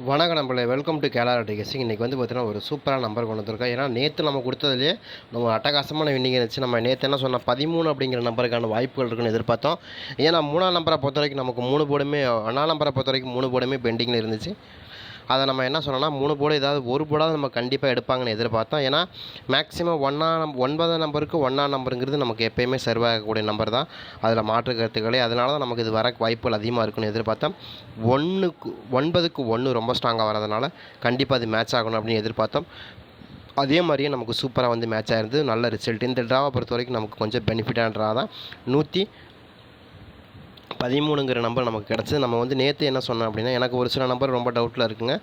வணக்கம் நம்மளே welcome to கேலாரா டிகேசிங் இன்றைக்கி வந்து பார்த்தீங்கன்னா ஒரு சூப்பராக நம்பர் கொண்டு வந்திருக்கோம். ஏன்னா நேற்று நம்ம கொடுத்ததுலேயே நம்ம அட்டகாசமான வின்னிங் இருந்துச்சு. நம்ம நேற்று என்ன சொன்னால் பதிமூணு அப்படிங்கிற நம்பருக்கான வாய்ப்புகள் இருக்குன்னு எதிர்பார்த்தோம். ஏன்னா மூணாம் நம்பரை பொறுத்த வரைக்கும் நமக்கு மூணு போர்டுமே அண்ணா நம்பரை பொறுத்த வரைக்கும் மூணு போர்டுமே பெண்டிங்கில் இருந்துச்சு. அதை நம்ம என்ன சொன்னோம்னா மூணு போர்டு ஏதாவது ஒரு போர்டாவது நம்ம கண்டிப்பாக எடுப்பாங்கன்னு எதிர்பார்த்தோம். ஏன்னா மேக்ஸிமம் ஒன்றா நம் ஒன்பதாம் நம்பருக்கு ஒன்றாம் நம்பருங்கிறது நமக்கு எப்போயுமே சர்வ் ஆகக்கூடிய நம்பர் தான். அதில் மாற்று கருத்துக்களே அதனால தான் நமக்கு இது வர வாய்ப்புகள் அதிகமாக இருக்குன்னு எதிர்பார்த்தோம். ஒன்றுக்கு ஒன்பதுக்கு ஒன்று ரொம்ப ஸ்ட்ராங்காக வரதுனால கண்டிப்பாக அது மேட்ச் ஆகணும் அப்படின்னு எதிர்பார்த்தோம். அதே மாதிரியே நமக்கு சூப்பராக வந்து மேட்ச் ஆயிருந்தது. நல்ல ரிசல்ட் இந்த ட்ராவை பொறுத்த வரைக்கும் நமக்கு கொஞ்சம் பெனிஃபிட்டான ட்ரா தான். நூற்றி பதிமூணுங்கிற நம்பர் நமக்கு கிடச்சிது. நம்ம வந்து நேற்று என்ன சொன்னோம் அப்படின்னா எனக்கு ஒரு சில நம்பர் ரொம்ப டவுட்டில் இருக்குங்க.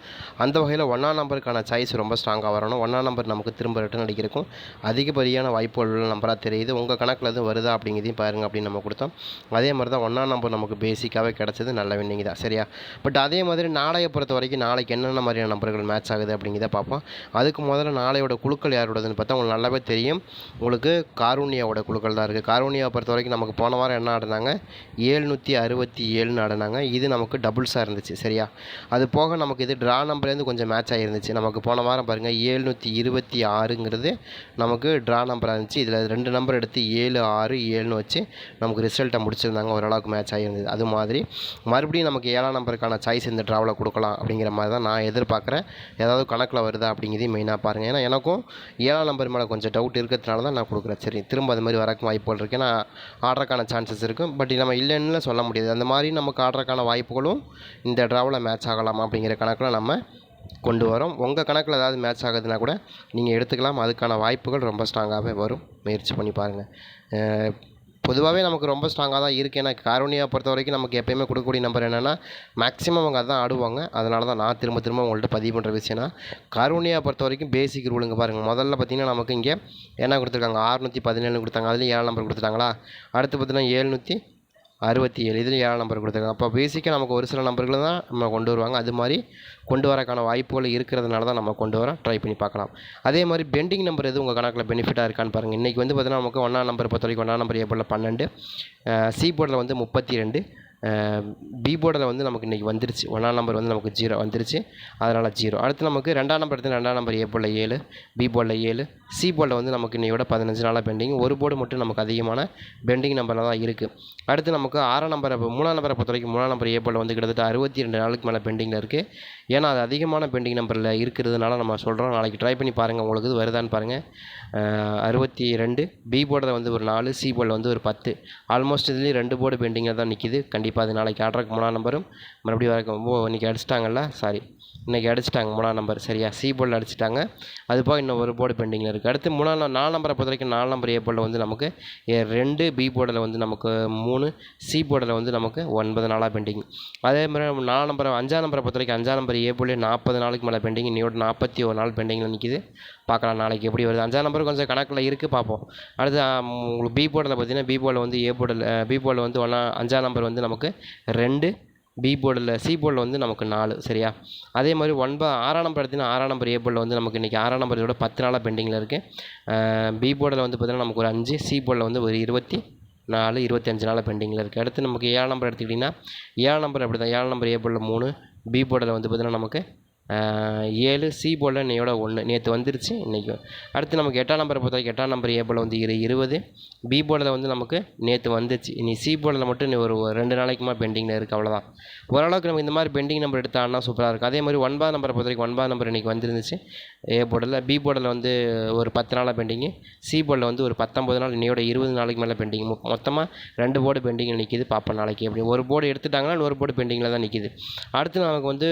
அந்த வகையில் ஒன்றாம் நம்பருக்கான சாய்ஸ் ரொம்ப ஸ்ட்ராங்காக வரணும். ஒன்றாம் நம்பர் நமக்கு திரும்ப ரிட்டன் அடிக்கிறக்கும் அதிகப்படியான வாய்ப்புகள் உள்ள நம்பராக தெரியுது. உங்கள் கணக்கில் எதுவும் வருதா அப்படிங்கிறதையும் பாருங்கள் அப்படின்னு நம்ம கொடுத்தோம். அதே மாதிரி தான் ஒன்றாம் நம்பர் நமக்கு பேசிக்காகவே கிடச்சது. நல்ல வின்னிங் தான். சரியா? பட் அதே மாதிரி நாளையை பொறுத்த வரைக்கும் நாளைக்கு என்னென்ன மாதிரியான நம்பர்கள் மேட்ச் ஆகுது அப்படிங்கிறத பார்ப்போம். அதுக்கு முதல்ல நாளையோட குழுக்கள் யாரோடதுன்னு பார்த்தா உங்களுக்கு நல்லாவே தெரியும். உங்களுக்கு காரூனியாவோட குழுக்கள் தான் இருக்குது காரூனியாவை பொறுத்த வரைக்கும் நமக்கு போன வாரம் என்ன ஆடினாங்க? ஏழ்நூற்றி அறுபத்தி ஏழுன்னு ஆடினாங்க இது நமக்கு டபுள்ஸாக இருந்துச்சு சரியா? அது போக நமக்கு இது ட்ரா நம்பர்லேருந்து கொஞ்சம் மேட்ச் ஆகிருந்துச்சு நமக்கு போன வாரம் பாருங்கள் ஏழ்நூற்றி இருபத்தி ஆறுங்கிறது நமக்கு ட்ரா நம்பராக இருந்துச்சு. இதில் ரெண்டு நம்பர் எடுத்து ஏழு ஆறு ஏழுன்னு வச்சு நமக்கு ரிசல்ட்டை முடிச்சிருந்தாங்க. ஓரளவுக்கு மேட்ச் ஆகிருந்தது அது மாதிரி மறுபடியும் நமக்கு ஏழாம் நம்பருக்கான சாய்ஸ் இந்த ட்ராவில் கொடுக்கலாம் அப்படிங்கிற மாதிரி தான் நான் எதிர்பார்க்குறேன். ஏதாவது கணக்கில் வருதா அப்படிங்கிறதையும் மெயினாக பாருங்கள் ஏன்னா எனக்கும் ஏழாம் நம்பர் மேலே கொஞ்சம் டவுட் இருக்கிறதுனால தான் நான் கொடுக்குறேன். சரி திரும்ப அது மாதிரி வரக்கு வாய்ப்புகள் இருக்குது ஏன்னா ஆர்டருக்கான சான்சஸ் இருக்கும் பட் நம்ம இல்லைன்னு சொல்ல முடியாது. அந்த மாதிரி நமக்கு ஆடுறக்கான வாய்ப்புகளும் இந்த ட்ராவில் மேட்ச் ஆகலாம் அப்படிங்கிற கணக்கில் நம்ம கொண்டு வரோம். உங்கள் கணக்கில் ஏதாவது மேட்ச் ஆகுதுன்னா கூட நீங்கள் எடுத்துக்கலாம். அதுக்கான வாய்ப்புகள் ரொம்ப ஸ்ட்ராங்காகவே வரும். முயற்சி பண்ணி பாருங்கள் பொதுவாகவே நமக்கு ரொம்ப ஸ்ட்ராங்காக தான் இருக்குது ஏன்னா காரோனியா பொறுத்த வரைக்கும் நமக்கு எப்போயுமே கொடுக்கக்கூடிய நம்பர் என்னென்னா மேக்ஸிமம் அவங்க அதான் ஆடுவாங்க. அதனால தான் நான் திரும்ப திரும்ப உங்கள்கிட்ட பதிவு பண்ணுற விஷயம்னா காரோனியா பொறுத்த வரைக்கும் பேசிக் ரூலுங்க பாருங்கள் முதல்ல பார்த்தீங்கன்னா நமக்கு இங்கே என்ன கொடுத்துருக்காங்க? ஆறுநூற்றி பதினேழு கொடுத்தாங்க. அதுலேயும் ஏழு நம்பர் கொடுத்துட்டாங்களா? அடுத்து பார்த்தீங்கன்னா ஏழ்நூற்றி அறுபத்தி ஏழு. இதில் ஏழாம் நம்பர் கொடுத்துருக்காங்க. அப்போ பேசிக்காக நமக்கு ஒரு சில நம்பர்கள் தான் நம்ம கொண்டு வருவாங்க. அது மாதிரி கொண்டு வரக்கான வாய்ப்புகள் இருக்கிறதுனால தான் நம்ம கொண்டு வரோம் ட்ரை பண்ணி பார்க்கலாம். அதே மாதிரி பெண்டிங் நம்பர் எது உங்கள் கணக்கில் பெனிஃபிட்டாக இருக்கான்னு பாருங்கள் இன்றைக்கி வந்து பார்த்தீங்கன்னா நமக்கு ஒன்றாம் நம்பர் பொறுத்த வரைக்கும் ஒன்றாம் நம்பர் ஏபோர்டில் பன்னெண்டு. சி போர்டில் வந்து முப்பத்தி ரெண்டு. பி போர்டில் வந்து நமக்கு இன்றைக்கி வந்துருச்சு. ஒன்றாம் நம்பர் வந்து நமக்கு ஜீரோ வந்துருச்சு. அதனால் ஜீரோ அடுத்து நமக்கு ரெண்டாம் நம்பர் எடுத்து ரெண்டாம் நம்பர் ஏ போர்டில் ஏழு. பி போர்டில் ஏழு. சி போர்டில் வந்து நமக்கு இன்னையோட பதினஞ்சு நாளாக பெண்டிங் ஒரு போர்டு மட்டும் நமக்கு அதிகமான பெண்டிங் நம்பரில் தான் இருக்குது அடுத்து நமக்கு ஆறாம் நம்பரை மூணாம் நம்பரை பொறுத்த வரைக்கும் மூணாம் நம்பர் ஏ போர்டில் வந்து கிட்டத்தட்ட அறுபத்தி ரெண்டு நாளுக்கு மேலே பெண்டிங்கில் இருக்குது ஏன்னா அது அதிகமான பெண்டிங் நம்பரில் இருக்கிறதுனால நம்ம சொல்கிறோம் நாளைக்கு ட்ரை பண்ணி பாருங்கள் உங்களுக்கு இது வருதான்னு பாருங்கள் அறுபத்தி ரெண்டு. பி போர்டில் வந்து ஒரு நாலு சி போர்டில் வந்து ஒரு பத்து. ஆல்மோஸ்ட் இதுலேயும் ரெண்டு போர்டு பெண்டிங்கில் தான் நிற்கிது கண்டிப்பாக அது நாளைக்கு ஆர்டருக்கு மூணாம் நம்பரும் மறுபடியும் வரைக்கும் ஓ இன்றைக்கி அடிச்சிட்டாங்கல்ல? சாரி இன்றைக்கி அடிச்சிட்டாங்க மூணாம் நம்பர் சரியா? சி போர்டில் அடிச்சிட்டாங்க. அது போக இன்னும் ஒரு போர்டு பெண்டிங்கில் இருக்குது அடுத்து மூணாம் நாள் நாலு நம்பரை பொறுத்த வரைக்கும் நாலு நம்பர் ஏ போர்டில் வந்து நமக்கு ரெண்டு பி போர்டில் வந்து நமக்கு மூணு சி போர்டில் வந்து நமக்கு ஒன்பது நாளாக பெண்டிங். அதே மாதிரி நாலு நம்பர் அஞ்சாம் நம்பரை பொறுத்த வரைக்கும் அஞ்சாம் நம்பர் ஏ போர்டில் நாற்பது நாளுக்கு மேலே பெண்டிங் இன்னையோட நாற்பத்தி ஒரு நாள் பெண்டிங்கில் நிற்கிது பார்க்கலாம் நாளைக்கு எப்படி வருது. அஞ்சாம் நம்பர் கொஞ்சம் கணக்கில் இருக்குது பார்ப்போம். அடுத்து உங்களுக்கு பி போர்டில் பார்த்தீங்கன்னா பி போர்டில் வந்து ஏ போர்டில் பி போர்டில் வந்து ஒன்றா அஞ்சாம் நம்பர் வந்து நமக்கு ரெண்டு பி போர்டில் சி போர்டில் வந்து நமக்கு நாலு சரியா? அதே மாதிரி ஒன்பது ஆறாம் நம்பர் எடுத்தீங்கன்னா ஆறாம் நம்பர் ஏ போர்டில் வந்து நமக்கு இன்றைக்கி ஆறாம் நம்பர் இதோட பத்து நாளாக பெண்டிங்கில் இருக்குது பி போர்டில் வந்து பார்த்தீங்கன்னா நமக்கு ஒரு அஞ்சு சி போர்டில் வந்து ஒரு இருபத்தி நாலு இருபத்தஞ்சு நாளாக பெண்டிங்கில் இருக்குது அடுத்து நமக்கு ஏழாம் நம்பர் எடுத்துக்கிட்டிங்கன்னா ஏழாம் நம்பர் அப்படி தான் ஏழாம் நம்பர் ஏ போர்டில் மூணு பி போர்டில் வந்து பார்த்தீங்கன்னா நமக்கு ஏழு சி போல் இன்னையோட ஒன்று நேற்று வந்துருச்சு இன்றைக்கி அடுத்து நமக்கு எட்டாம் நம்பரை பொறுத்த வரைக்கும் எட்டாம் நம்பர் ஏ போல் வந்து இரு இருபது. பி போலில் வந்து நமக்கு நேற்று வந்துச்சு. இனி சி போலில் மட்டும் இன்னும் ஒரு ஒரு ரெண்டு நாளைக்குமா பெண்டிங்கில் இருக்குது அவ்வளோதான் ஓரளவுக்கு நம்ம இந்த மாதிரி பெண்டிங் நம்பர் எடுத்தாங்கன்னா சூப்பராக இருக்கும். அதே மாதிரி ஒன்பதாம் நம்பரை பொறுத்த வரைக்கும் ஒன்பதாம் நம்பர் இன்றைக்கி வந்துருந்துச்சு. ஏ போர்டில் பி போர்டில் வந்து ஒரு பத்து நாளாக பெண்டிங்கு சி போர்டில் வந்து ஒரு பத்தொம்பது நாள் இன்னையோட இருபது நாளைக்கு மேலே பெண்டிங் மொத்தமாக ரெண்டு போர்டு பெண்டிங்கில் நிற்கிது பார்ப்போம் நாளைக்கு. எப்படி ஒரு போர்டு எடுத்துட்டாங்கன்னா இன்னொரு போர்டு பெண்டிங்கில் தான் நிற்கிது அடுத்து நமக்கு வந்து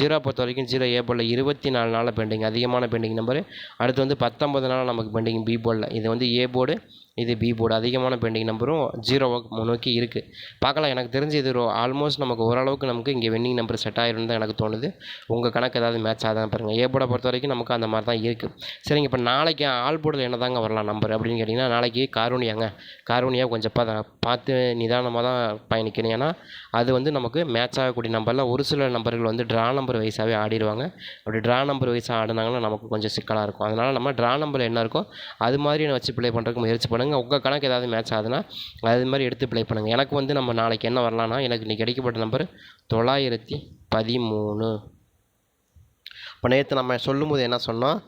ஜீரோ பொறுத்த வரைக்கும் ஜீரோ ஏ போர்டில் இருபத்தி நாலு நாளில் பெண்டிங் அதிகமான பெண்டிங் நம்பரு அடுத்து வந்து பத்தொம்பது நாள் நமக்கு பெண்டிங் பி போலில் இது வந்து ஏ போர்டு இது பி போர்டு அதிகமான பெண்டிங் நம்பரும் ஜீரோவாக நோக்கி இருக்குது பார்க்கலாம் எனக்கு தெரிஞ்சு இது ஆல்மோஸ்ட் நமக்கு ஓரளவுக்கு நமக்கு இங்கே வெண்டிங் நம்பர் செட் ஆயிரும்னு தான் எனக்கு தோணுது. உங்கள் கணக்கு ஏதாவது மேட்ச் ஆகுதான் பாருங்கள் ஏ போர்டை பொறுத்த வரைக்கும் நமக்கு அந்த மாதிரி தான் இருக்குது சரிங்க இப்போ நாளைக்கு ஆல் போர்டில் என்ன தாங்க வரலாம் நம்பர் அப்படின்னு கேட்டிங்கன்னா நாளைக்கு காரூனியாங்க காரூனியா கொஞ்சம் பா பார்த்து நிதானமாக தான் பயணிக்கணும். ஏன்னா அது வந்து நமக்கு மேட்ச் ஆகக்கூடிய நம்பரில் ஒரு சில நம்பர்கள் வந்து ட்ரா நம்பர் வைஸாகவே ஆடிடுவாங்க. அப்படி ட்ரா நம்பர் வைஸாக ஆடினாங்கன்னா நமக்கு கொஞ்சம் சிக்கலாக இருக்கும். அதனால் நம்ம ட்ரா நம்பர் என்ன இருக்கோ அது மாதிரி வச்சு ப்ளே பண்ணுறதுக்கு முயற்சி பண்ண. பண்ணுங்கள் உங்கள் கணக்கு ஏதாவது மேட்ச் ஆகுதுன்னா அது மாதிரி எடுத்து ப்ளே பண்ணுங்கள் எனக்கு வந்து நம்ம நாளைக்கு என்ன வரலான்னா எனக்கு இன்றைக்கி கிடைக்கப்பட்ட நம்பர் தொள்ளாயிரத்தி பதிமூணு. இப்போ நேற்று நம்ம சொல்லும்போது என்ன சொன்னோம்?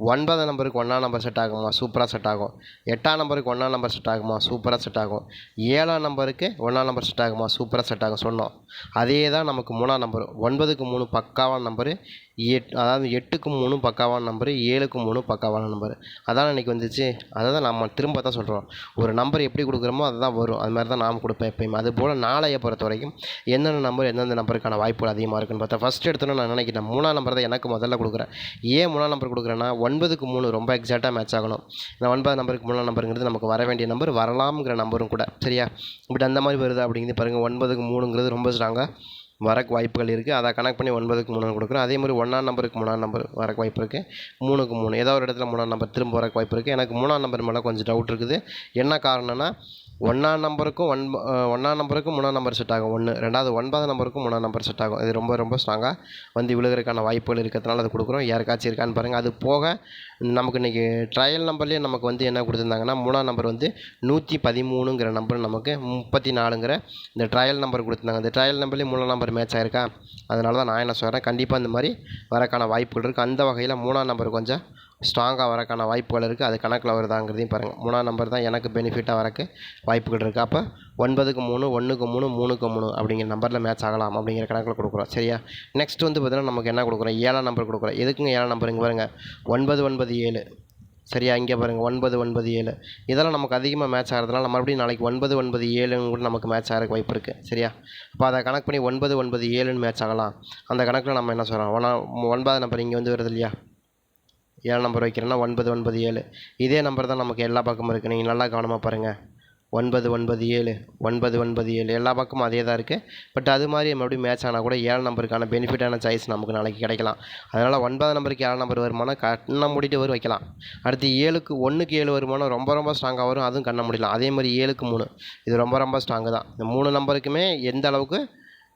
ஒன்பதாம் நம்பருக்கு ஒன்றாம் நம்பர் செட் ஆகுமா? சூப்பராக செட் ஆகும். எட்டாம் நம்பருக்கு ஒன்றாம் நம்பர் செட் ஆகுமா? சூப்பராக செட் ஆகும். ஏழாம் நம்பருக்கு ஒன்றாம் நம்பர் செட் ஆகுமா? சூப்பராக செட் ஆகும் சொன்னோம். அதே தான் நமக்கு மூணாம் நம்பர் ஒன்பதுக்கு மூணு பக்காவான நம்பரு எட் அதாவது எட்டுக்கு மூணு பக்காவான நம்பரு ஏழுக்கு மூணு பக்காவான நம்பரு அதான் அன்றைக்கி வந்துச்சு. அதை தான் நம்ம திரும்ப தான் சொல்கிறோம் ஒரு நம்பர் எப்படி கொடுக்குறோமோ அதுதான் வரும். அது மாதிரி தான் நாம் கொடுப்பேன் எப்பயுமே. அதுபோல் நாளைய பொறுத்த வரைக்கும் என்னென்ன நம்பர் எந்தெந்த நம்பருக்கான வாய்ப்புகள் அதிகமாக இருக்குன்னு பார்த்தா ஃபஸ்ட் எடுத்தோன்னே நான் நினைக்கிறேன் மூணாம் நம்பர் தான் எனக்கு முதல்ல கொடுக்குறேன். ஏன் மூணாம் நம்பர் கொடுக்குறேன்னா ஒன்பதுக்கு மூணு ரொம்ப எக்ஸாக்டாக மேட்ச் ஆகணும். நான் ஒன்பது நம்பருக்கு மூணாம் நம்பருங்கிறது நமக்கு வர வேண்டிய நம்பர் வரலாம்ங்கிற நம்பரும் கூட. சரியா? இப்படி அந்த மாதிரி வருது அப்படிங்கிறது பாருங்கள் ஒன்பதுக்கு மூணுங்கிறது ரொம்ப ஸ்ட்ராங்காக வரக்கு வாய்ப்புகள் இருக்குது. அதை கனெக்ட் பண்ணி ஒன்பதுக்கு மூணு கொடுக்குறோம். அதே மாதிரி ஒன்றாம் நம்பருக்கு மூணாம் நம்பர் வரக்கு வாய்ப்பு இருக்குது. மூணுக்கு மூணு. ஏதோ ஒரு இடத்துல மூணாம் நம்பர் திரும்ப வரக்கு வாய்ப்பு இருக்குது. எனக்கு மூணாம் நம்பர் மேலே கொஞ்சம் டவுட் இருக்குது. என்ன காரணம்னா ஒன்றாம் நம்பருக்கும் ஒன் ஒன்றாம் நம்பருக்கும் மூணாம் நம்பர் செட் ஆகும். ஒன்று ரெண்டாவது ஒன்பதாம் நம்பருக்கும் மூணாம் நம்பர் செட் ஆகும். இது ரொம்ப ரொம்ப ஸ்ட்ராங்காக வந்து விழுகிறதுக்கான வாய்ப்புகள் இருக்கிறதுனால அது கொடுக்குறோம். யாருக்காச்சும் இருக்கான்னு பாருங்கள் அது போக நமக்கு இன்றைக்கி ட்ரையல் நம்பர்லேயே நமக்கு வந்து என்ன கொடுத்துருந்தாங்கன்னா மூணாம் நம்பர் வந்து நூற்றி பதிமூணுங்கிற நம்பர் நமக்கு முப்பத்தி நாலுங்கிற இந்த ட்ரையல் நம்பர் கொடுத்துருந்தாங்க. இந்த ட்ரையல் நம்பர்லேயே மூணாம் நம்பர் மேட்ச் ஆயிருக்கா? அதனால தான் நான் என்ன சொல்கிறேன் கண்டிப்பாக இந்த மாதிரி வரக்கான வாய்ப்புகள் இருக்குது அந்த வகையில் மூணாம் நம்பர் கொஞ்சம் ஸ்ட்ராங்காக வரக்கான வாய்ப்புகள் இருக்குது அது கணக்கில் வருதாங்கிறதையும் பாருங்கள் மூணாம் நம்பர் தான் எனக்கு பெனிஃபிட்டாக வரக்கு வாய்ப்புகள் இருக்குது அப்போ ஒன்பதுக்கு மூணு ஒன்றுக்கு மூணு மூணுக்கு மூணு அப்படிங்கிற நம்பரில் மேட்ச் ஆகலாம் அப்படிங்கிற கணக்கில் கொடுக்குறோம். சரியா? நெக்ஸ்ட் வந்து பார்த்தீங்கன்னா நமக்கு என்ன கொடுக்குறோம்? ஏழாம் நம்பர் கொடுக்குறோம். எதுக்குங்க ஏழாம் நம்பர் இங்கே பாருங்கள் ஒன்பது ஒன்பது ஏழு. சரியா? இங்கே பாருங்கள் ஒன்பது ஒன்பது ஏழு. இதெல்லாம் நமக்கு அதிகமாக மேட்ச் ஆகிறதுனால நம்ம மறுபடியும் நாளைக்கு ஒன்பது ஒன்பது ஏழுன்னு கூட நமக்கு மேட்ச் ஆகிறக்கு வாய்ப்பு இருக்குது சரியா? அப்போ அதை கணக்கு பண்ணி ஒன்பது ஒன்பது ஏழுன்னு மேட்ச் ஆகலாம். அந்த கணக்கில் நம்ம என்ன சொல்கிறோம் ஒன்றா ஒன்பது நம்பர் இங்கே வந்து வருது இல்லையா? ஏழு நம்பர் வைக்கிறேன்னா ஒன்பது ஒன்பது ஏழு. இதே நம்பர் தான் நமக்கு எல்லா பக்கமும் இருக்குது நீங்கள் நல்லா கவனமாக பாருங்கள் ஒன்பது ஒன்பது ஏழு. ஒன்பது ஒன்பது ஏழு. எல்லா பக்கமும் அதே தான் இருக்குது பட் அது மாதிரி மறுபடியும் மேட்ச் ஆனால் கூட ஏழு நம்பருக்கான பெனிஃபிட்டான சாய்ஸ் நமக்கு நாளைக்கு கிடைக்கலாம். அதனால் ஒன்பது நம்பருக்கு ஏழு நம்பர் வருமானம் கண்ணை மூடிட்டு வரும் வைக்கலாம். அடுத்து ஏழுக்கு ஒன்றுக்கு ஏழு வருமானம் ரொம்ப ரொம்ப ஸ்ட்ராங்காக வரும். அதுவும் கண்ணை முடியலாம் அதே மாதிரி ஏழுக்கு மூணு. இது ரொம்ப ரொம்ப ஸ்ட்ராங்கு தான். இந்த மூணு நம்பருக்குமே எந்த அளவுக்கு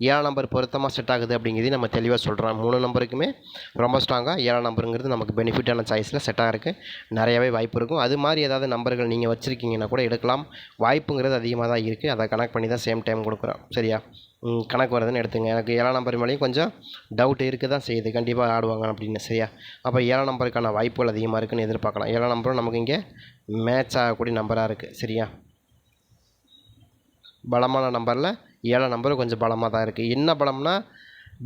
ஏழாம் நம்பர் பொருத்தமாக செட் ஆகுது அப்படிங்கிறதையும் நம்ம தெளிவாக சொல்கிறோம் மூணு நம்பருக்குமே ரொம்ப ஸ்ட்ராங்காக ஏழாம் நம்பருங்கிறது நமக்கு பெனிஃபிட்டான சாய்ஸில் செட் ஆகிறதுக்கு நிறையவே வாய்ப்பு இருக்கும். அது மாதிரி ஏதாவது நம்பர்கள் நீங்கள் வச்சுருக்கீங்கன்னா கூட எடுக்கலாம். வாய்ப்புங்கிறது அதிகமாக தான் இருக்குது அதை கனெக்ட் பண்ணி தான் சேம் டைம் கொடுக்குறோம். சரியா? கணக்கு வருதுன்னு எடுத்துங்க. எனக்கு ஏழாம் நம்பர் மேலேயும் கொஞ்சம் டவுட் இருக்க தான் செய்யுது. கண்டிப்பாக ஆடுவாங்க அப்படின்னு. சரியா? அப்போ ஏழாம் நம்பருக்கான வாய்ப்புகள் அதிகமாக இருக்குன்னு எதிர்பார்க்கலாம். ஏழாம் நம்பரும் நமக்கு இங்கே மேட்ச் ஆகக்கூடிய நம்பராக இருக்குது சரியா? பலமான நம்பரில் ஏழாம் நம்பர் கொஞ்சம் பலமாக தான் இருக்குது என்ன பலம்னா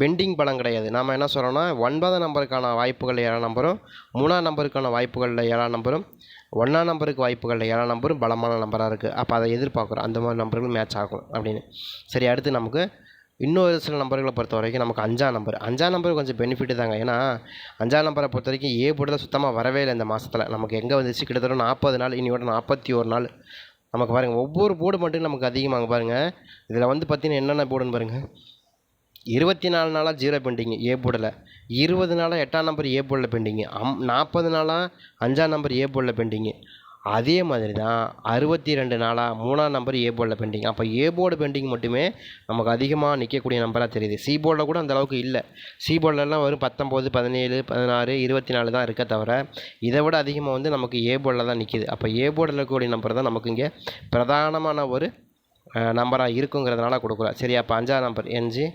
பெண்டிங் பலம் கிடையாது. நாம் என்ன சொல்கிறோன்னா ஒன்பதாம் நம்பருக்கான வாய்ப்புகள் ஏழாம் நம்பரும் மூணாம் நம்பருக்கான வாய்ப்புகளில் ஏழாம் நம்பரும் ஒன்றாம் நம்பருக்கு வாய்ப்புகளில் ஏழாம் நம்பரும் பலமான நம்பராக இருக்குது அப்போ அதை எதிர்பார்க்குறோம். அந்த மாதிரி நம்பர்கள் மேட்ச் ஆகும் அப்படின்னு. சரி அடுத்து நமக்கு இன்னொரு சில நம்பர்களை பொறுத்த வரைக்கும் நமக்கு அஞ்சாம் நம்பர். அஞ்சாம் நம்பர் கொஞ்சம் பெனிஃபிட் தாங்க. ஏன்னா அஞ்சாம் நம்பரை பொறுத்த வரைக்கும் ஏ போர்டில் சுத்தமாக வரவே இல்லை இந்த மாதத்தில் நமக்கு எங்கே வந்துச்சு? கிட்டத்தட்ட நாற்பது நாள் இனியோட நாற்பத்தி ஒரு நாள் நமக்கு பாருங்கள் ஒவ்வொரு போர்டு மட்டும் நமக்கு அதிகமாக பாருங்கள் இதில் வந்து பார்த்தீங்கன்னா என்னென்ன போர்டுன்னு பாருங்கள் இருபத்தி நாலு நாளாக ஜீரோ பெண்டிங்கு ஏ போர்டில் இருபது நாளாக எட்டாம் நம்பர் ஏ போர்டில் பெண்டிங்கு அம் நாற்பது நாளாக அஞ்சாம் நம்பர் ஏ போர்டில் பெண்டிங்கு அதே மாதிரி தான் அறுபத்தி ரெண்டு நாளாக மூணாம் நம்பர் ஏ போர்டில் பெண்டிங் அப்போ ஏ போர்டு பெண்டிங் மட்டுமே நமக்கு அதிகமாக நிற்கக்கூடிய நம்பராக தெரியுது. சி போர்டில் கூட அந்த அளவுக்கு இல்லை. சி போர்டிலலாம் வரும் பத்தொம்போது பதினேழு பதினாறு இருபத்தி நாலு தான் இருக்க தவிர இதை விட அதிகமாக வந்து நமக்கு ஏ போர்டில் தான் நிற்கிது அப்போ ஏ போர்டில் இருக்கக்கூடிய நம்பர் தான் நமக்கு இங்கே பிரதானமான ஒரு நம்பராக இருக்குங்கிறதுனால கொடுக்குறோம். சரியா? அப்போ அஞ்சாம் நம்பர் என்ஜி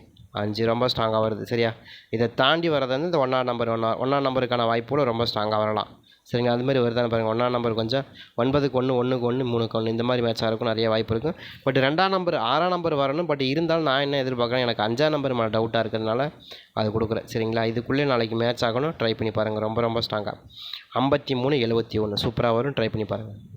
அஞ்சு ரொம்ப ஸ்ட்ராங்காக வருது. சரியா? இதை தாண்டி வர்றது வந்து இந்த ஒன்றாம் நம்பர் ஒன்றா ஒன்றாம் நம்பருக்கான வாய்ப்புகளும் ரொம்ப ஸ்ட்ராங்காக வரலாம். சரிங்க அது மாதிரி வருதான்னு பாருங்கள் ஒன்றாம் நம்பர் கொஞ்சம் ஒன்பதுக்கு ஒன்று ஒன்றுக்கு ஒன்று மூணுக்கு ஒன்று இந்த மாதிரி மேட்சாக இருக்கும் நிறைய வாய்ப்பு இருக்கும் பட் ரெண்டாம் நம்பர் ஆறாம் நம்பர் வரணும். பட் இருந்தாலும் நான் என்ன எதிர்பார்க்குறேன்? எனக்கு அஞ்சாம் நம்பர் மேலே டவுட்டாக இருக்கிறதுனால அது கொடுக்குறேன். சரிங்களா? இதுக்குள்ளே நாளைக்கு மேட்ச் ஆகணும். ட்ரை பண்ணி பாருங்கள் ரொம்ப ரொம்ப ஸ்ட்ராங்காக ஐம்பத்தி மூணு எழுபத்தி ஒன்று சூப்பராக வரும். ட்ரை பண்ணி பாருங்கள்